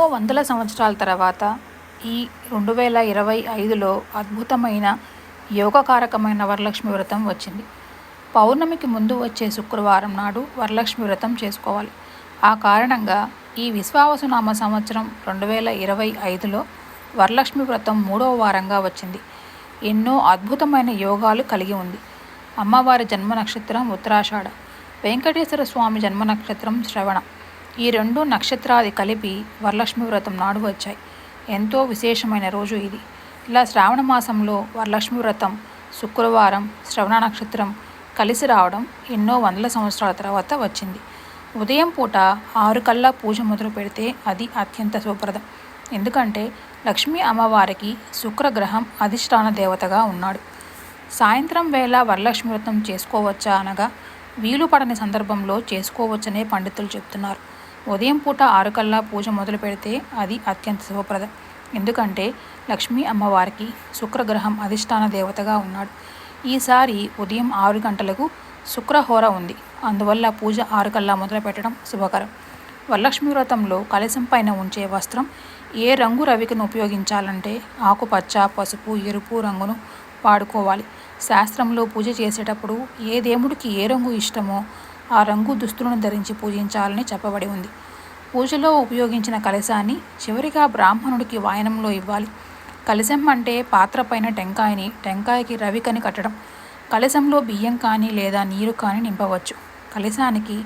ఎన్నో వందల సంవత్సరాల తర్వాత ఈ రెండు వేల ఇరవై ఐదులో అద్భుతమైన యోగకారకమైన వరలక్ష్మి వ్రతం వచ్చింది. పౌర్ణమికి ముందు వచ్చే శుక్రవారం నాడు వరలక్ష్మి వ్రతం చేసుకోవాలి. ఆ కారణంగా ఈ విశ్వావసునామ సంవత్సరం రెండు వేల ఇరవై ఐదులో వరలక్ష్మి వ్రతం మూడవ వారంగా వచ్చింది. ఎన్నో అద్భుతమైన యోగాలు కలిగి ఉంది. అమ్మవారి జన్మ నక్షత్రం ఉత్తరాషాఢ వెంకటేశ్వర స్వామి జన్మ నక్షత్రం శ్రవణ. ఈ రెండు నక్షత్రాది కలిపి వరలక్ష్మి వ్రతం నాడు వచ్చాయి. ఎంతో విశేషమైన రోజు ఇది. ఇలా శ్రావణ మాసంలో వరలక్ష్మి వ్రతం శుక్రవారం శ్రవణ నక్షత్రం కలిసి రావడం ఎన్నో వందల సంవత్సరాల తర్వాత వచ్చింది. ఉదయం పూట ఆరు కల్లా పూజ మొదలు పెడితే అది అత్యంత శుభప్రదం. ఎందుకంటే లక్ష్మీ అమ్మవారికి శుక్రగ్రహం అధిష్టాన దేవతగా ఉన్నాడు. సాయంత్రం వేళ వరలక్ష్మి వ్రతం చేసుకోవచ్చా అనగా వీలు పడని సందర్భంలో చేసుకోవచ్చనే పండితులు చెప్తున్నారు. ఉదయం పూట ఆరు కల్లా పూజ మొదలు పెడితే అది అత్యంత శుభప్రదం. ఎందుకంటే లక్ష్మీ అమ్మవారికి శుక్రగ్రహం అధిష్టాన దేవతగా ఉన్నాడు. ఈసారి ఉదయం ఆరు గంటలకు శుక్రహోర ఉంది. అందువల్ల పూజ ఆరు కల్లా మొదలు పెట్టడం శుభకరం. వరలక్ష్మి వ్రతంలో కలశం పైన ఉంచే వస్త్రం ఏ రంగు రవికను ఉపయోగించాలంటే ఆకుపచ్చ పసుపు ఎరుపు రంగును వాడుకోవాలి. శాస్త్రంలో పూజ చేసేటప్పుడు ఏ దేవుడికి ఏ రంగు ఇష్టమో ఆ రంగు దుస్తులను ధరించి పూజించాలని చెప్పబడి ఉంది. పూజలో ఉపయోగించిన కలశాన్ని చివరిగా బ్రాహ్మణుడికి వాయనంలో ఇవ్వాలి. కలశం అంటే పాత్ర పైన టెంకాయని టెంకాయకి రవికని కట్టడం కలశంలో బియ్యం కానీ లేదా నీరు కానీ నింపవచ్చు. కలశానికి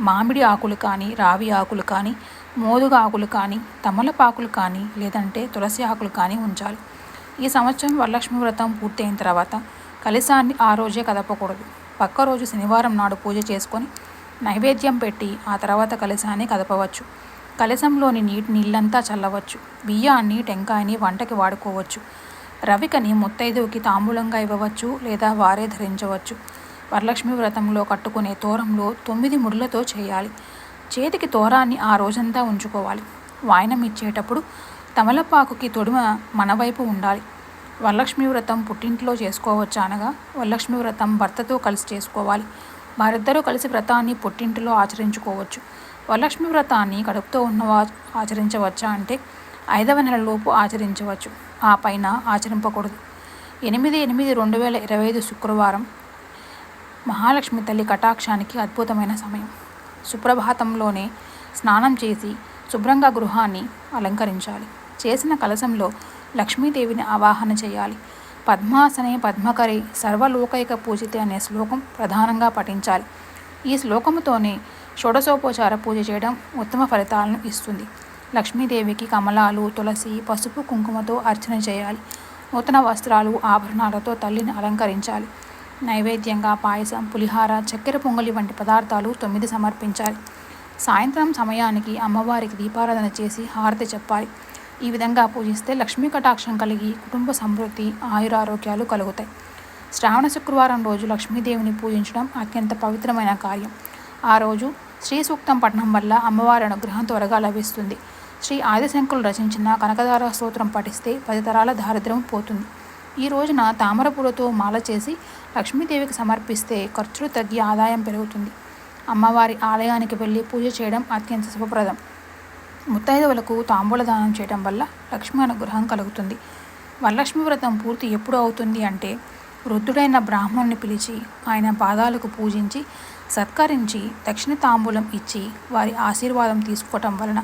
మామిడి ఆకులు కానీ రావి ఆకులు కానీ మోదుగ ఆకులు కానీ తమలపాకులు కానీ లేదంటే తులసి ఆకులు కానీ ఉంచాలి. ఈ సంవత్సరం వరలక్ష్మి వ్రతం పూర్తయిన తర్వాత కలశాన్ని ఆ రోజే కదపకూడదు. పక్క రోజు శనివారం నాడు పూజ చేసుకొని నైవేద్యం పెట్టి ఆ తర్వాత కలశాన్ని కదపవచ్చు. కలశంలోని నీటి నీళ్ళంతా చల్లవచ్చు. బియ్యాన్ని టెంకాయని వంటకి వాడుకోవచ్చు. రవికని ముత్తైదువుకి తాంబూలంగా ఇవ్వవచ్చు లేదా వారే ధరించవచ్చు. వరలక్ష్మి వ్రతంలో కట్టుకునే తోరంలో తొమ్మిది ముడులతో చేయాలి. చేతికి తోరాన్ని ఆ రోజంతా ఉంచుకోవాలి. వాయనం ఇచ్చేటప్పుడు తమలపాకుకి తొడుమ మనవైపు ఉండాలి. వరలక్ష్మి వ్రతం పుట్టింట్లో చేసుకోవచ్చు అనగా వరలక్ష్మి వ్రతం భర్తతో కలిసి చేసుకోవాలి. వారిద్దరూ కలిసి వ్రతాన్ని పుట్టింటిలో ఆచరించుకోవచ్చు. వరలక్ష్మి వ్రతాన్ని కడుపుతో ఉన్నవా ఆచరించవచ్చా అంటే ఐదవ నెలలోపు ఆచరించవచ్చు. ఆ పైన ఆచరింపకూడదు. ఎనిమిది ఎనిమిది రెండు వేల ఇరవై ఐదు శుక్రవారం మహాలక్ష్మి తల్లి కటాక్షానికి అద్భుతమైన సమయం. సుప్రభాతంలోనే స్నానం చేసి శుభ్రంగా గృహాన్ని అలంకరించాలి. చేసిన కలశంలో లక్ష్మీదేవిని ఆవాహన చేయాలి. పద్మాసనే పద్మకరి సర్వలోకైక పూజితే అనే శ్లోకం ప్రధానంగా పఠించాలి. ఈ శ్లోకముతోనే షోడశోపచార పూజ చేయడం ఉత్తమ ఫలితాలను ఇస్తుంది. లక్ష్మీదేవికి కమలాలు తులసి పసుపు కుంకుమతో అర్చన చేయాలి. నూతన వస్త్రాలు ఆభరణాలతో తల్లిని అలంకరించాలి. నైవేద్యంగా పాయసం పులిహార చక్కెర పొంగలి వంటి పదార్థాలు తొమ్మిది సమర్పించాలి. సాయంత్రం సమయానికి అమ్మవారికి దీపారాధన చేసి హారతి చెప్పాలి. ఈ విధంగా పూజిస్తే లక్ష్మీ కటాక్షం కలిగి కుటుంబ సమృద్ధి ఆయురారోగ్యాలు కలుగుతాయి. శ్రావణ శుక్రవారం రోజు లక్ష్మీదేవిని పూజించడం అత్యంత పవిత్రమైన కార్యం. ఆ రోజు శ్రీ సూక్తం పఠనం వల్ల అమ్మవారి అనుగ్రహం త్వరగా లభిస్తుంది. శ్రీ ఆదిశంకులు రచించిన కనకదార స్తోత్రం పఠిస్తే పది తరాల దారిద్ర్యం పోతుంది. ఈ రోజున తామరపూలతో మాల చేసి లక్ష్మీదేవికి సమర్పిస్తే ఖర్చులు తగ్గి ఆదాయం పెరుగుతుంది. అమ్మవారి ఆలయానికి వెళ్ళి పూజ చేయడం అత్యంత శుభప్రదం. ముత్తైదవులకు తాంబూల దానం చేయడం వల్ల లక్ష్మి అనుగ్రహం కలుగుతుంది. వరలక్ష్మి వ్రతం పూర్తి ఎప్పుడు అవుతుంది అంటే వృద్ధుడైన బ్రాహ్మణుని పిలిచి ఆయన పాదాలకు పూజించి సత్కరించి దక్షిణ తాంబూలం ఇచ్చి వారి ఆశీర్వాదం తీసుకోవటం వలన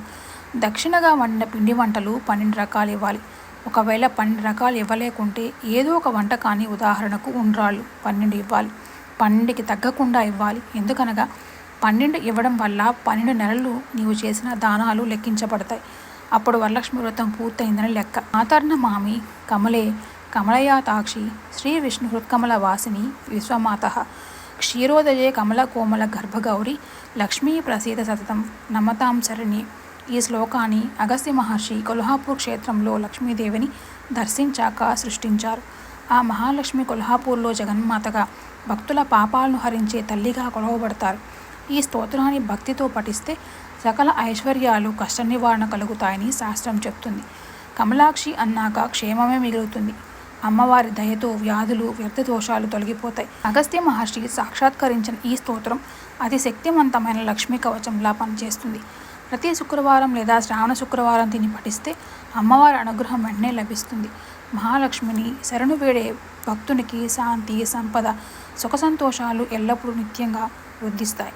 దక్షిణగా వండిన పిండి వంటలు పన్నెండు రకాలు ఇవ్వాలి. ఒకవేళ పన్నెండు రకాలు ఇవ్వలేకుంటే ఏదో ఒక వంట కానీ ఉదాహరణకు ఉండ్రాళ్ళు పన్నెండు ఇవ్వాలి. పన్నెండుకి తగ్గకుండా ఇవ్వాలి. ఎందుకనగా పన్నెండు ఇవ్వడం వల్ల పన్నెండు నెలలు నీవు చేసిన దానాలు లెక్కించబడతాయి. అప్పుడు వరలక్ష్మి వ్రతం పూర్తయిందని లెక్క. ఆతర్ణ మామి కమలే కమలయాతాక్షి శ్రీ విష్ణు హృత్కమల వాసిని విశ్వమాత. క్షీరోదయే కమల కోమల గర్భగౌరి లక్ష్మీ ప్రసీత సతతం నమతాం శరణి. ఈ శ్లోకాన్ని అగస్త్య మహర్షి కొల్హాపూర్ క్షేత్రంలో లక్ష్మీదేవిని దర్శించాక సృష్టించారు. ఆ మహాలక్ష్మి కొల్హాపూర్లో జగన్మాతగా భక్తుల పాపాలను హరించే తల్లిగా కొలవబడతారు. ఈ స్తోత్రాన్ని భక్తితో పఠిస్తే సకల ఐశ్వర్యాలు కష్ట నివారణ కలుగుతాయని శాస్త్రం చెప్తుంది. కమలాక్షి అన్నాక క్షేమమే మిగులుతుంది. అమ్మవారి దయతో వ్యాధులు వ్యర్థ దోషాలు తొలగిపోతాయి. అగస్త్య మహర్షి సాక్షాత్కరించిన ఈ స్తోత్రం అతి శక్తివంతమైన లక్ష్మీ కవచంలా పనిచేస్తుంది. ప్రతి శుక్రవారం లేదా శ్రావణ శుక్రవారం దీన్ని పఠిస్తే అమ్మవారి అనుగ్రహం వెంటనే లభిస్తుంది. మహాలక్ష్మిని శరణు వేడే భక్తునికి శాంతి సంపద సుఖ సంతోషాలు ఎల్లప్పుడూ నిత్యంగా వృద్ధిస్తాయి.